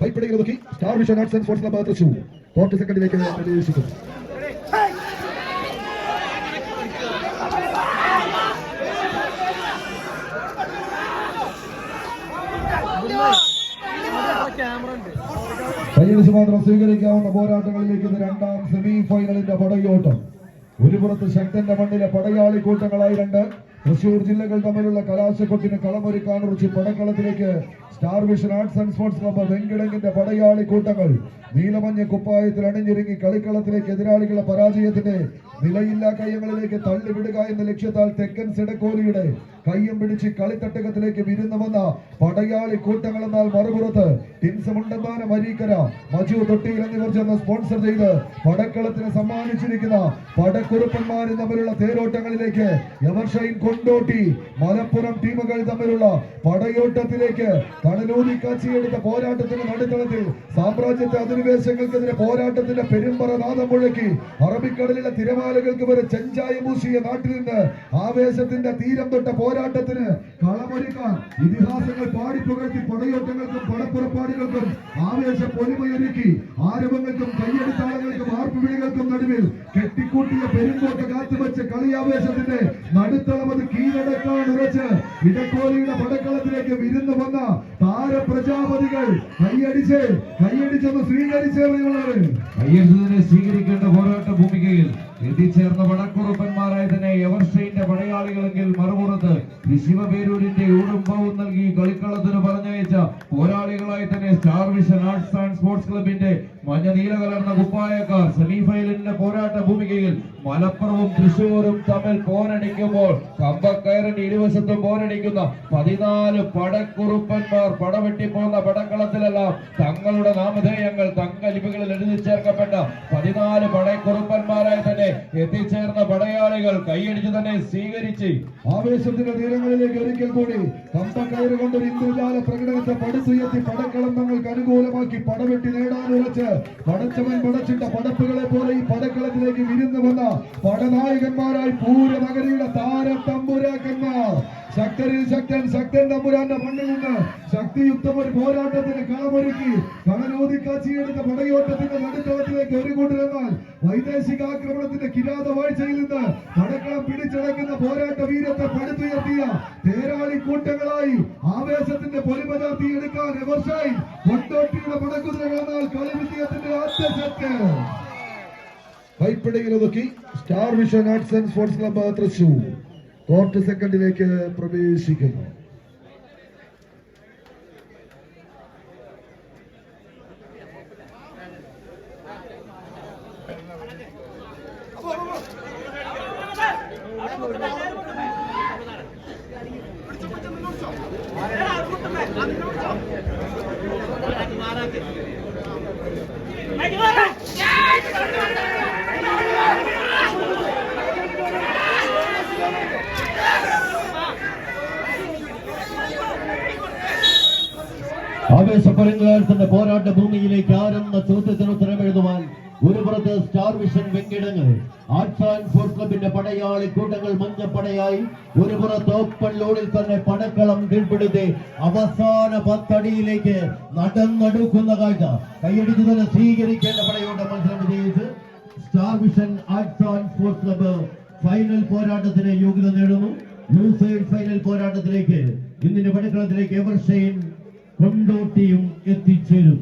കൈപ്പിടികൾ നോക്കി star vision arts and sports club Thrissur quarter സെക്കൻഡിലേക്ക് പ്രവേശിക്കുന്നു കൈയടിച്ച് മാത്രം സ്വീകരിക്കാവുന്ന പോരാട്ടങ്ങളിലേക്ക് രണ്ടാം സെമി ഫൈനലിന്റെ പടയോട്ടം ഒരു പുറത്ത് ശക്തന്റെ മണ്ണിലെ പടയാളി കൂട്ടങ്ങളായി രണ്ട് തൃശൂർ ജില്ലകൾ തമ്മിലുള്ള കലാശക്കൊട്ടിന് കളമൊരുക്കാൻ ഉറച്ച് പടക്കളത്തിലേക്ക് star vision arts and sports club വെങ്കിടങ്ങിന്റെ പടയാളി കൂട്ടങ്ങൾ. നീലമഞ്ഞ കുപ്പായത്തിൽ അണിഞ്ഞിറങ്ങി കളിക്കളത്തിലേക്ക് എതിരാളികളെ പരാജയത്തിന്റെ നിലയില്ലാ കയ്യങ്ങളിലേക്ക് തള്ളിവിടുക എന്ന ലക്ഷ്യത്താൽ തെക്കൻ സിടക്കോലിയുടെ കയ്യം പിടിച്ച് കളിത്തട്ടകത്തിലേക്ക് വിരുന്നു വന്ന പടയാളി കൂട്ടങ്ങൾ എന്നാൽ മറുപുറത്ത് ടിൻസ് മുണ്ടന്താനം അരീക്കര മജു തൊട്ടിയിൽ എന്നിവർ ചേർന്ന് സ്പോൺസർ ചെയ്ത് പടക്കളത്തിന് സമ്മാനിച്ചിരിക്കുന്ന പടക്കുറുപ്പന്മാരും തമ്മിലുള്ള തേരോട്ടങ്ങളിലേക്ക് എവർഷൈൻ കൊണ്ടോട്ടി മലപ്പുറം ടീമുകൾ തമ്മിലുള്ള പടയോട്ടത്തിലേക്ക് കടലൂതി കാച്ചിയെടുത്ത പോരാട്ടത്തിന്റെ നടുത്തളത്തിൽ സാമ്രാജ്യത്തെ അധിനിവേശങ്ങൾക്കെതിരെ പോരാട്ടത്തിന്റെ പെരുമ്പറ നാദം മുഴക്കി അറബിക്കടലിലെ തിരമാലകൾക്ക് വരെ ചെഞ്ചായ മൂശിയ നാട്ടിൽ നിന്ന് ആവേശത്തിന്റെ തീരം തൊട്ട പോരാട്ടത്തിന് കളമൊരുക്കാൻ ഇതിഹാസങ്ങൾ പാടിപ്പുകഴ്ത്തി പടയോട്ടങ്ങൾക്കും പടപ്പുറപ്പാടുകൾക്കും ആവേശ പൊലിമയൊരുക്കി ആരവങ്ങൾക്കും കയ്യെടുത്താളങ്ങൾക്കും ആർപ്പുവിളികൾക്കും നടുവിൽ കെട്ടിക്കൂട്ടിയ പെരുമ്പോട്ട കാത്തുവെച്ച് കളിയാവേശത്തിന്റെ നടുത്തളം അത് കീഴടക്കാൻ ഉറച്ച് ഇടക്കോലിയുടെ പടക്കളത്തിലേക്ക് വിരുന്ന് വന്ന താരപ്രജാപതികൾ കൈയടിച്ച് കൈയടിച്ചത് സ്വീകരിച്ചേറിയുള്ളവർ കൈയടിച്ചതിനെ സ്വീകരിക്കേണ്ട പോരാട്ട ഭൂമികയിൽ എത്തിച്ചേർന്ന വടക്കുറുപ്പന്മാരായ തന്നെ എവർഷൈന്റെ പടയാളികളെങ്കിൽ മറുപുറത്ത് ശിവപേരൂരിന്റെ ഊടുംബവും നൽകി കളിക്കളത്തിന് പറഞ്ഞയച്ച പോരാളികളായി തന്നെ star vision arts and sports ക്ലബിന്റെ മഞ്ഞ നീല കലർന്ന കുപ്പായക്കാർ സെമിഫൈനലിന്റെ പോരാട്ട ഭൂമികയിൽ മലപ്പുറവും തൃശൂരും തമ്മിൽ പോരടിക്കുമ്പോൾ കമ്പക്കയറിന്റെ ഇരുവശത്തും പോരടിക്കുന്ന പതിനാല് പടക്കുറുപ്പന്മാർ പടവെട്ടിപ്പോന്ന പടക്കളത്തിലെല്ലാം തങ്ങളുടെ നാമധേയങ്ങൾ തങ്കലിപികളിൽ എഴുതി ചേർക്കപ്പെട്ട പതിനാല് പടക്കുറുപ്പന്മാരായി തന്നെ എത്തിച്ചേർന്ന പടയാളികൾ കൈയടിച്ച് തന്നെ സ്വീകരിച്ച് ആവേശത്തിന്റെ തീരങ്ങളിലേക്ക് ഒരിക്കൽ കൂടി കമ്പക്കയറ് ഒരു ഇന്ദ്രജാല പ്രകടനത്തെ പടുത്തുയർത്തി പടക്കളം തങ്ങൾക്ക് അനുകൂലമാക്കി പടവെട്ടി നേടാൻ ഉറച്ച് പടച്ചവൻ പടച്ചിട്ട പടപ്പുകളെ പോലെ ഈ പടക്കളത്തിലേക്ക് വിരുന്നു വന്ന പടനായകന്മാരായി പൂരനഗരിയുടെ താര തമ്പുരാക്കന്മാർ ശക്തരിൽ ശക്തൻ ശക്തൻ തമ്പുരാന്റെ മണ്ണിൽ നിന്ന് ശക്തിയുക്തം ഒരു പോരാട്ടത്തിന് കളമൊരുക്കി കടലോതി കാച്ചിയെടുത്ത പടയോട്ടത്തിന്റെ നടുത്തളത്തിലേക്ക് ഒരു കൂട്ടിലെന്നാൽ വൈദേശിക ആക്രമണത്തിന്റെ കിരാത വാഴ്ചയിൽ നിന്ന് പടക്കളം പിടിച്ചടക്കുന്ന പോരാട്ട വീരത്തെ പടുത്തുയർത്തിയ തേരാളി കൂട്ടങ്ങളായി ആവേശത്തിന്റെ പൊലിമ എടുക്കാൻ എവർഷായി കൊണ്ടോട്ടിയുടെ മുടക്കുതിര കടന്നാൽ കളിവിജയത്തിന്റെ ആദ്യ set star vision arts and sports club Thrissur. Court സെക്കൻഡിലേക്ക് പ്രവേശിക്കുന്നു. ആവേശപ്പരങ്ങുകാരുടെ പോരാട്ട ഭൂമിയിലേക്ക് ആരെന്ന ചോദ്യത്തിന് ഉത്തരം എഴുതുവാൻ ഒരു പുറത്ത് സ്റ്റാർ വിഷൻ വെങ്കിടങ്ങൾ ആർട്സ് ആൻഡ് സ്പോർട്സ് ക്ലബിന്റെ പടയാളി കൂട്ടങ്ങൾ മഞ്ഞപ്പടയായി ഒരു പുറത്ത് ഓപ്പൺ ലോഡിൽ തന്നെ പടക്കളം കീഴ്പ്പെടുത്തി അവസാന പത്തടിയിലേക്ക് നടന്നെടുക്കുന്ന കാഴ്ച. കൈയടിച്ച് തന്നെ സ്വീകരിക്കേണ്ട പടയോട്ട മത്സരം വിജയിച്ച് Star Vision Arts and Sports final പോരാട്ടത്തിന് യോഗ്യത നേടുന്നു. ന്യൂസൈഡ് ഫൈനൽ പോരാട്ടത്തിലേക്ക് ഇന്നിന്റെ പടക്കളത്തിലേക്ക് എവർഷയും കൊണ്ടോട്ടിയും എത്തിച്ചേരും.